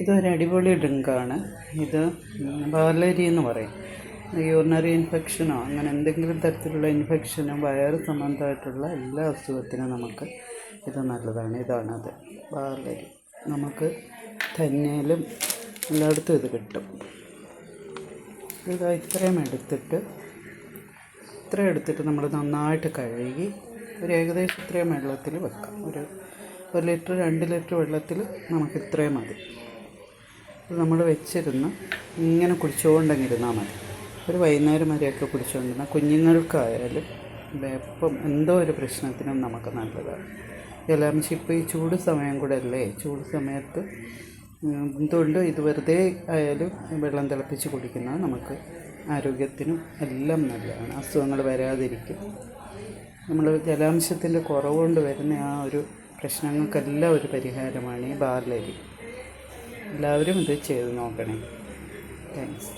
ഇതൊരു അടിപൊളി ഡ്രിങ്കാണ്. ഇത് ബാലരി എന്ന് പറയും യൂറിനറി ഇൻഫെക്ഷനോ അങ്ങനെ എന്തെങ്കിലും തരത്തിലുള്ള ഇൻഫെക്ഷനോ വയറ് സംബന്ധമായിട്ടുള്ള എല്ലാ അസുഖത്തിനും നമുക്ക് ഇത് നല്ലതാണ്. ഇതാണത് ബാലരി നമുക്ക് തന്നേലും എല്ലായിടത്തും ഇത് കിട്ടും. ഇത് ഇത്രയും എടുത്തിട്ട് ഇത്രയും എടുത്തിട്ട് നമ്മൾ നന്നായിട്ട് കഴുകി ഒരു ഏകദേശം ഇത്രയും വെള്ളത്തിൽ വെക്കാം. ഒരു ഒരു ലിറ്റർ രണ്ട് ലിറ്റർ വെള്ളത്തിൽ നമുക്ക് ഇത്രയും മതി. നമ്മൾ വെച്ചിരുന്ന് ഇങ്ങനെ കുടിച്ചുകൊണ്ടങ്ങിരുന്നാൽ മതി. ഒരു വൈകുന്നേരം വരെയൊക്കെ കുടിച്ചുകൊണ്ടിരുന്ന കുഞ്ഞുങ്ങൾക്കായാലും വെപ്പം എന്തോ ഒരു പ്രശ്നത്തിനും നമുക്ക് നല്ലതാണ്. ജലാംശം ഇപ്പോൾ ഈ ചൂട് സമയം കൂടെ അല്ലേ? ചൂട് സമയത്ത് എന്തുകൊണ്ട് ഇത് വെറുതെ ആയാലും വെള്ളം തിളപ്പിച്ച് കുടിക്കുന്നത് നമുക്ക് ആരോഗ്യത്തിനും എല്ലാം നല്ലതാണ്. അസുഖങ്ങൾ വരാതിരിക്കും. നമ്മൾ ജലാംശത്തിന്റെ കുറവുകൊണ്ട് വരുന്ന ആ ഒരു പ്രശ്നങ്ങൾക്കെല്ലാം ഒരു പരിഹാരമാണ് ഈ ബാർലരി. എല്ലാവരും ഇത് ചെയ്ത് നോക്കണേ. താങ്ക്സ്